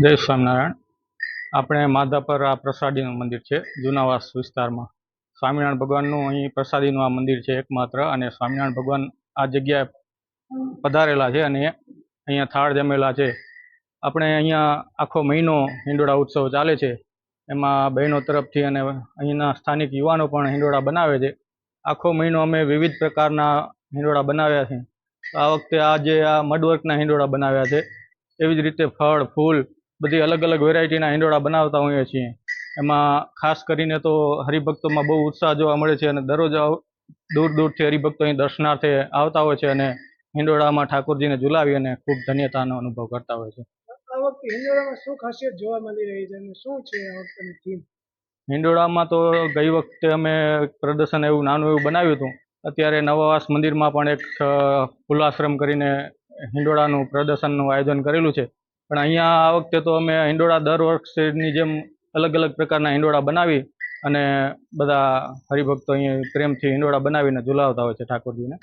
જય સ્વામિનારાયણ. આપણે માધાપર આ પ્રસાદીનું મંદિર છે, જૂનાવાસ વિસ્તારમાં. સ્વામિનારાયણ ભગવાનનું અહીં પ્રસાદીનું આ મંદિર છે એકમાત્ર અને સ્વામિનારાયણ ભગવાન આ જગ્યાએ પધારેલા છે અને અહીંયા થાળ જમેલા છે. આપણે અહીંયા આખો મહિનો હિંડોળા ઉત્સવ ચાલે છે. એમાં બહેનો તરફથી અને અહીંના સ્થાનિક યુવાનો પણ હિંડોળા બનાવે છે. આખો મહિનો અમે વિવિધ પ્રકારના હિંડોળા બનાવ્યા છે. આ વખતે આ જે આ મડવર્કના હિંડોળા બનાવ્યા છે, એવી જ રીતે ફળ, ફૂલ બધી અલગ અલગ વેરાયટીના હિંડોળા બનાવતા હોઈએ છીએ. એમાં ખાસ કરીને તો હરિભક્તોમાં બહુ ઉત્સાહ જોવા મળે છે અને દરરોજ દૂર દૂરથી હરિભક્તો અહીં દર્શનાર્થે આવતા હોય છે અને હિંડોળામાં ઠાકોરજીને ઝુલાવી અને ખૂબ ધન્યતાનો અનુભવ કરતા હોય છે. આ વખતે હિંદોળામાં શું ખાસિયત જોવા મળી રહી છે અને શું છે આ વખતની થીમ હિંડોળામાં તો ગઈ વખતે અમે પ્રદર્શન એવું નાનું એવું બનાવ્યું હતું. અત્યારે નવાવાસ મંદિરમાં પણ એક ફૂલાશ્રમ કરીને હિંડોળાનું પ્રદર્શનનું આયોજન કરેલું છે. પણ અહીંયા આ વખતે તો અમે હિંડોળા દર વર્ષની જેમ અલગ અલગ પ્રકારના હિંડોળા બનાવી અને બધા હરિભક્તો અહીંયા પ્રેમથી હિંડોળા બનાવીને ઝુલાવતા હોય છે ઠાકોરજીને.